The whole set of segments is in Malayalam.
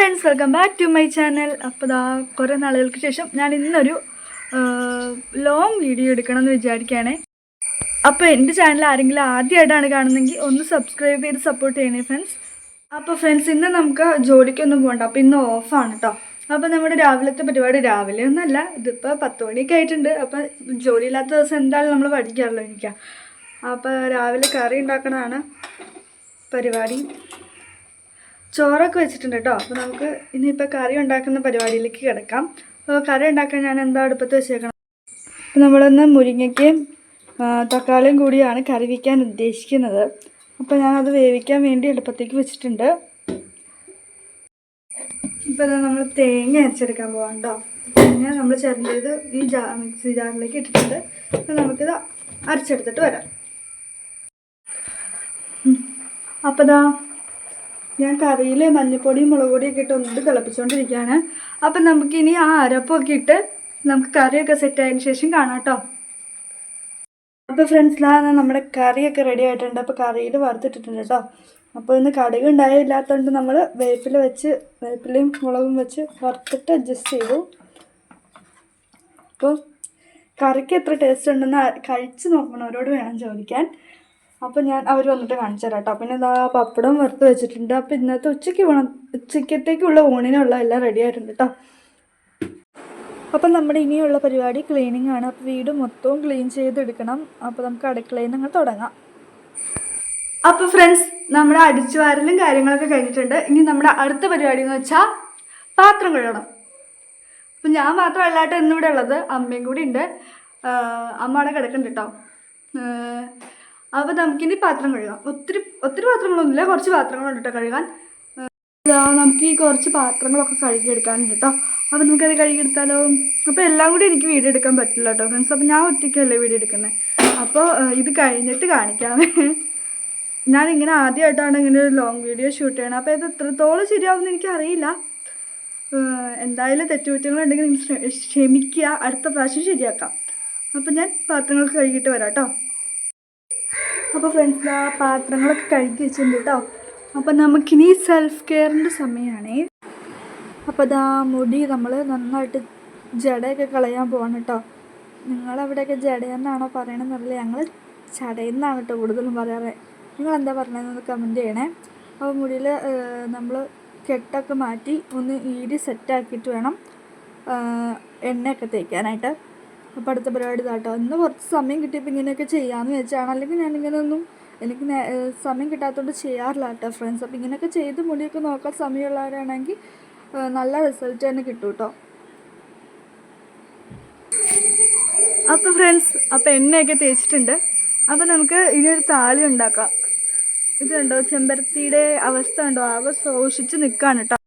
Friends welcome back to my channel അപ്പോൾ ദാ കുറേ നാളുകൾക്ക് ശേഷം ഞാൻ ഇന്നൊരു ലോങ് വീഡിയോ എടുക്കണം എന്ന് വിചാരിക്കുകയാണേ. അപ്പോൾ എന്റെ ചാനൽ ആരെങ്കിലും ആദ്യമായിട്ടാണ് കാണുന്നതെങ്കിൽ ഒന്ന് സബ്സ്ക്രൈബ് ചെയ്ത് സപ്പോർട്ട് ചെയ്യണേ ഫ്രണ്ട്സ് അപ്പോൾ ഫ്രണ്ട്സ് ഇന്ന് നമുക്ക് ജോലിക്കൊന്നും പോകണ്ട അപ്പോൾ ഇന്ന് ഓഫാണ് കേട്ടോ അപ്പോൾ നമ്മുടെ രാവിലത്തെ പരിപാടി രാവിലെ ഒന്നല്ല ഇതിപ്പോൾ പത്ത് മണിയൊക്കെ ആയിട്ടുണ്ട്. അപ്പോൾ ജോലിയില്ലാത്ത ദിവസം എന്തായാലും നമ്മൾ പഠിക്കാമല്ലോ എനിക്ക്. അപ്പോൾ രാവിലെ കറി ഉണ്ടാക്കണതാണ് പരിപാടി. ചോറൊക്കെ വെച്ചിട്ടുണ്ട് കേട്ടോ അപ്പോൾ നമുക്ക് ഇനിയിപ്പോൾ കറി ഉണ്ടാക്കുന്ന പരിപാടിയിലേക്ക് കിടക്കാം. അപ്പോൾ കറി ഉണ്ടാക്കാൻ ഞാൻ എന്താ അടുപ്പത്ത് വെച്ചേക്കണം അപ്പോൾ നമ്മളൊന്ന് മുരിങ്ങയ്ക്കും തക്കാളിയും കൂടിയാണ് കറി വയ്ക്കാൻ ഉദ്ദേശിക്കുന്നത്. അപ്പോൾ ഞാനത് വേവിക്കാൻ വേണ്ടി എളുപ്പത്തേക്ക് വെച്ചിട്ടുണ്ട്. ഇപ്പോൾ നമ്മൾ തേങ്ങ അരച്ചെടുക്കാൻ പോകാം കേട്ടോ തേങ്ങ നമ്മൾ ചിരണ്ടിയത് ഈ ജാ മിക്സി ജാറിലേക്ക് ഇട്ടിട്ടുണ്ട്. അപ്പോൾ നമുക്കിത് അരച്ചെടുത്തിട്ട് വരാം. അപ്പോൾ ഇതാ ഞാൻ കറിയിൽ മഞ്ഞൾപ്പൊടിയും മുളക് പൊടിയൊക്കെ ഇട്ട് ഒന്നിട്ട് തിളപ്പിച്ചുകൊണ്ടിരിക്കുകയാണ് അപ്പം നമുക്കിനി ആ അരപ്പൊക്കെ ഇട്ട് നമുക്ക് കറിയൊക്കെ സെറ്റ് ആയതിന് ശേഷം കാണാം കേട്ടോ. അപ്പോൾ ഫ്രണ്ട്സിലാണ് നമ്മുടെ കറിയൊക്കെ റെഡി ആയിട്ടുണ്ട്. അപ്പോൾ കറിയിൽ വറുത്തിട്ടിട്ടുണ്ട് കേട്ടോ. അപ്പോൾ ഇന്ന് കടുക് ഉണ്ടായില്ലാത്തതുകൊണ്ട് നമ്മൾ വേപ്പില വെച്ച് വേപ്പിലയും മുളകും വെച്ച് വറുത്തിട്ട് അഡ്ജസ്റ്റ് ചെയ്തു. അപ്പോൾ കറിക്ക് എത്ര ടേസ്റ്റ് ഉണ്ടെന്ന് കഴിച്ച് നോക്കണവരോട് വേണം ചോദിക്കാൻ. അപ്പോൾ ഞാൻ അവർ വന്നിട്ട് കാണിച്ചു തരാം കേട്ടോ പിന്നെ ഇതാ പപ്പടം വറുത്ത് വെച്ചിട്ടുണ്ട്. അപ്പോൾ ഇന്നത്തെ ഉച്ചയ്ക്ക് ഊണ ഉച്ചയ്ക്കത്തേക്കുള്ള ഊണിനുള്ള എല്ലാം റെഡി ആയിട്ടുണ്ട് കേട്ടോ അപ്പം നമ്മുടെ ഇനിയുള്ള പരിപാടി ക്ലീനിങ് ആണ്. അപ്പോൾ വീട് മൊത്തവും ക്ലീൻ ചെയ്തെടുക്കണം. അപ്പോൾ നമുക്ക് അടുക്കളയിൽ നിന്ന് തുടങ്ങാം. അപ്പോൾ ഫ്രണ്ട്സ് നമ്മുടെ അടിച്ചു വാരലും കാര്യങ്ങളൊക്കെ കഴിഞ്ഞിട്ടുണ്ട്. ഇനി നമ്മുടെ അടുത്ത പരിപാടി എന്ന് വെച്ചാൽ പാത്രം കഴുകണം. അപ്പം ഞാൻ മാത്രം കേട്ടോ ഇന്നിവിടെ ഉള്ളത്. അമ്മയും കൂടി ഉണ്ട്. അമ്മ അവിടെ കിടക്കുന്നുണ്ട് കേട്ടോ അപ്പോൾ നമുക്കിനി പാത്രം കഴുകാം. ഒത്തിരി ഒത്തിരി പാത്രങ്ങളൊന്നുമില്ല. കുറച്ച് പാത്രങ്ങളുണ്ട് കേട്ടോ കഴുകാൻ. നമുക്ക് ഈ കുറച്ച് പാത്രങ്ങളൊക്കെ കഴുകിയെടുക്കാനുണ്ട് കേട്ടോ. അപ്പോൾ നമുക്കത് കഴുകിയെടുത്താലോ? അപ്പോൾ എല്ലാം കൂടി എനിക്ക് വീഡിയോ എടുക്കാൻ പറ്റില്ല കേട്ടോ ഫ്രണ്ട്സ് അപ്പോൾ ഞാൻ ഒറ്റയ്ക്കല്ലേ വീഡിയോ എടുക്കുന്നത് അപ്പോൾ ഇത് കഴിഞ്ഞിട്ട് കാണിക്കാം. ഞാൻ ഇങ്ങനെ ആദ്യമായിട്ടാണ് ഇങ്ങനെ ഒരു ലോങ് വീഡിയോ ഷൂട്ട് ചെയ്യണം. അപ്പോൾ ഇത് എത്രത്തോളം ശരിയാവുമെന്ന് എനിക്കറിയില്ല. എന്തായാലും തെറ്റുകുറ്റങ്ങളുണ്ടെങ്കിൽ നിങ്ങൾ ക്ഷ- ക്ഷമിക്കുക. അടുത്ത പ്രാവശ്യം ശരിയാക്കാം. അപ്പോൾ ഞാൻ പാത്രങ്ങൾക്ക് കഴുകിയിട്ട് വരാം കേട്ടോ. അപ്പോൾ ഫ്രണ്ട്സ് ആ പാത്രങ്ങളൊക്കെ കഴുകി വെച്ചിട്ടുണ്ട് കേട്ടോ അപ്പോൾ നമുക്കിനി സെൽഫ് കെയറിന്റെ സമയമാണേ. അപ്പോൾ ഇതാ മുടി നമ്മൾ നന്നായിട്ട് ജടയൊക്കെ കളയാൻ പോവാണ് കേട്ടോ നിങ്ങളവിടെയൊക്കെ ജടയെന്നാണോ പറയണമെന്നറിയില്ല ഞങ്ങൾ ചടയെന്നാണ് കേട്ടോ കൂടുതലും പറയാറ്. നിങ്ങൾ എന്താ പറഞ്ഞതെന്ന് കമന്റ് ചെയ്യണേ അപ്പോൾ മുടിയിൽ നമ്മൾ കെട്ടൊക്കെ മാറ്റി ഒന്ന് ഈരി സെറ്റാക്കിയിട്ട് വേണം എണ്ണയൊക്കെ തേക്കാനായിട്ട്. അപ്പോൾ അടുത്ത പരിപാടി ഇതാട്ടോ. ഇന്ന് കുറച്ച് സമയം കിട്ടിയപ്പോൾ ഇങ്ങനെയൊക്കെ ചെയ്യാമെന്ന് വെച്ചാണ് അല്ലെങ്കിൽ ഞാൻ ഇങ്ങനെയൊന്നും എനിക്ക് സമയം കിട്ടാത്തതുകൊണ്ട് ചെയ്യാറില്ല കേട്ടോ ഫ്രണ്ട്സ് അപ്പോൾ ഇങ്ങനെയൊക്കെ ചെയ്ത് മുടിയൊക്കെ നോക്കാൻ സമയമുള്ളവരാണെങ്കിൽ നല്ല റിസൾട്ട് തന്നെ കിട്ടും കേട്ടോ. അപ്പോൾ ഫ്രണ്ട്സ് അപ്പോൾ എണ്ണയൊക്കെ തേച്ചിട്ടുണ്ട്. അപ്പോൾ നമുക്ക് ഇനിയൊരു താളി ഉണ്ടാക്കാം. ഇത് കണ്ടോ? ചെമ്പരത്തിയുടെ അവസ്ഥ കണ്ടോ? ആകെ ശോഷിച്ച് നിൽക്കുകയാണ് കേട്ടോ.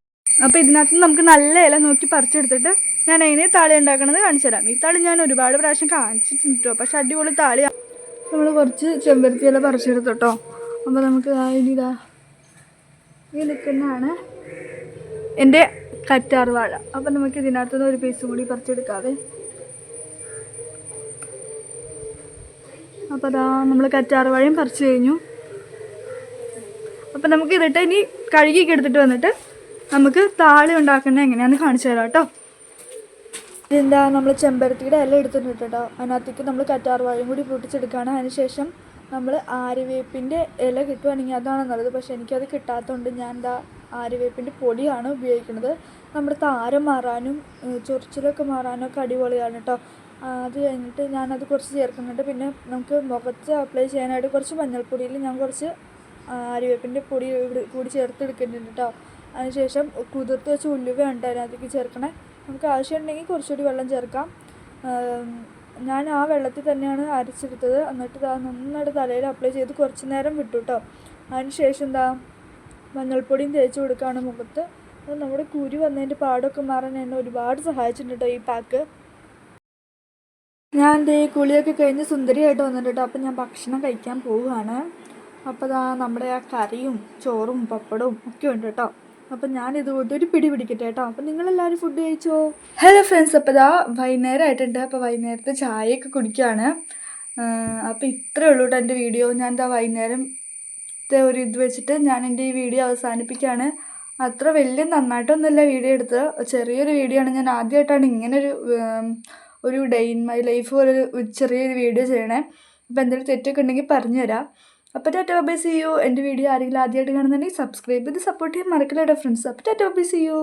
അപ്പോൾ ഇതിനകത്ത് നമുക്ക് നല്ല ഇല നോക്കി പറിച്ചെടുത്തിട്ട് ഞാൻ അതിനെ താളി ഉണ്ടാക്കണത് കാണിച്ചു തരാം. ഈ താളി ഞാൻ ഒരുപാട് പ്രാവശ്യം കാണിച്ചിട്ടുണ്ട് പക്ഷെ അടിപൊളി താളി നമ്മൾ കുറച്ച് ചെമ്പരത്തി ഇല പറിച്ചെടുത്തു അപ്പോൾ നമുക്ക് ഇനി ഇതാ ഈ നിൽക്കുന്നതാണ് എന്റെ കറ്റാർ വാഴ. അപ്പം നമുക്ക് ഇതിനകത്തുനിന്ന് ഒരു പീസ് കൂടി പറിച്ചെടുക്കാവേ. അപ്പോൾ അതാ നമ്മൾ കറ്റാർ വാഴയും പറിച്ചു കഴിഞ്ഞു. അപ്പം നമുക്ക് ഇതിട്ട് ഇനി കഴുകിയൊക്കെ എടുത്തിട്ട് വന്നിട്ട് നമുക്ക് താളി ഉണ്ടാക്കുന്നത് എങ്ങനെയാണെന്ന് കാണിച്ചു തരാം കേട്ടോ. ഇതെന്താ നമ്മൾ ചെമ്പരത്തിയുടെ ഇല എടുത്തിട്ടുണ്ട് കേട്ടോ. അതിനകത്തേക്ക് നമ്മൾ കറ്റാർവാഴയും കൂടി പൊട്ടിച്ചെടുക്കുകയാണ്. അതിനുശേഷം നമ്മൾ ആര്യവേപ്പിന്റെ ഇല കിട്ടുവാണെങ്കിൽ അതാണ് നല്ലത്. പക്ഷേ എനിക്കത് കിട്ടാത്തതുകൊണ്ട് ഞാൻ എന്താ ആര്യവേപ്പിന്റെ പൊടിയാണ് ഉപയോഗിക്കുന്നത്. നമ്മുടെ താരം മാറാനും ചൊറിച്ചിലൊക്കെ മാറാനും ഒക്കെ അടിപൊളിയാണ് കേട്ടോ. അത് കഴിഞ്ഞിട്ട് ഞാനത് കുറച്ച് ചേർക്കുന്നുണ്ട്. പിന്നെ നമുക്ക് മുഖത്ത് അപ്ലൈ ചെയ്യാനായിട്ട് കുറച്ച് മഞ്ഞൾപ്പൊടിയിൽ ഞാൻ കുറച്ച് ആര്യവേപ്പിന്റെ പൊടി കൂടി ചേർത്ത് എടുക്കുന്നുണ്ട് കേട്ടോ. അതിനുശേഷം കുതിർത്ത് വെച്ച ഉലുവ ഉണ്ട് അതിനകത്തേക്ക് ചേർക്കണേ. നമുക്ക് ആവശ്യമുണ്ടെങ്കിൽ കുറച്ചുകൂടി വെള്ളം ചേർക്കാം. ഞാൻ ആ വെള്ളത്തിൽ തന്നെയാണ് അരച്ചെടുത്തത്. എന്നിട്ട് ഇതാ നന്നായിട്ട് തലയിൽ അപ്ലൈ ചെയ്ത് കുറച്ച് നേരം വിട്ടു കേട്ടോ അതിനുശേഷം എന്താ മഞ്ഞൾപ്പൊടിയും തേച്ച് കൊടുക്കുകയാണ് മുഖത്ത്. അത് നമ്മുടെ കുരു വന്നതിന്റെ പാടൊക്കെ മാറാൻ എന്നെ ഒരുപാട് സഹായിച്ചിട്ടുണ്ട് ഈ പാക്ക് ഞാൻ ദേ കുളിയൊക്കെ കഴിഞ്ഞ് സുന്ദരിയായിട്ട് വന്നിട്ട് കേട്ടോ അപ്പം ഞാൻ ഭക്ഷണം കഴിക്കാൻ പോവുകയാണ്. അപ്പോൾ നമ്മുടെ ആ കറിയും ചോറും പപ്പടവും ഒക്കെ ഉണ്ട് കേട്ടോ അപ്പം ഇതുകൊണ്ട് ഒരു പിടി പിടിക്കട്ടെ കേട്ടോ. അപ്പം നിങ്ങളെല്ലാവരും ഫുഡ് കഴിച്ചോ? ഹലോ ഫ്രണ്ട്സ് അപ്പോൾ ഇതാ വൈകുന്നേരം ആയിട്ടുണ്ട്. അപ്പോൾ വൈകുന്നേരത്തെ ചായയൊക്കെ കുടിക്കുകയാണ്. അപ്പോൾ ഇത്രയേ ഉള്ളൂ കേട്ടോ എന്റെ വീഡിയോ. ഞാൻ എന്താ വൈകുന്നേരം ഒരു ഇത് വെച്ചിട്ട് ഞാൻ എന്റെ ഈ വീഡിയോ അവസാനിപ്പിക്കുകയാണ്. അത്ര വലിയ നന്നായിട്ടൊന്നുമല്ല വീഡിയോ എടുത്തത്. ചെറിയൊരു വീഡിയോ ആണ്. ഞാൻ ആദ്യമായിട്ടാണ് ഇങ്ങനൊരു ഒരു ഡേ ഇൻ മൈ ലൈഫ് പോലൊരു ചെറിയൊരു വീഡിയോ ചെയ്യണേ. അപ്പോൾ എന്തെങ്കിലും തെറ്റൊക്കെ ഉണ്ടെങ്കിൽ പറഞ്ഞു തരാം അപ്പോൾ ടാറ്റ ബൈ സി യു. എന്റെ വീഡിയോ ആരെങ്കിലും ആദ്യമായിട്ട് കാണുന്നുണ്ടെങ്കിൽ സബ്സ്ക്രൈബ് ചെയ്ത് സപ്പോർട്ട് ചെയ്യാൻ മറക്കില്ല ഫ്രണ്ട്സ് അപ്പോൾ ടാറ്റ ബൈ സി യു.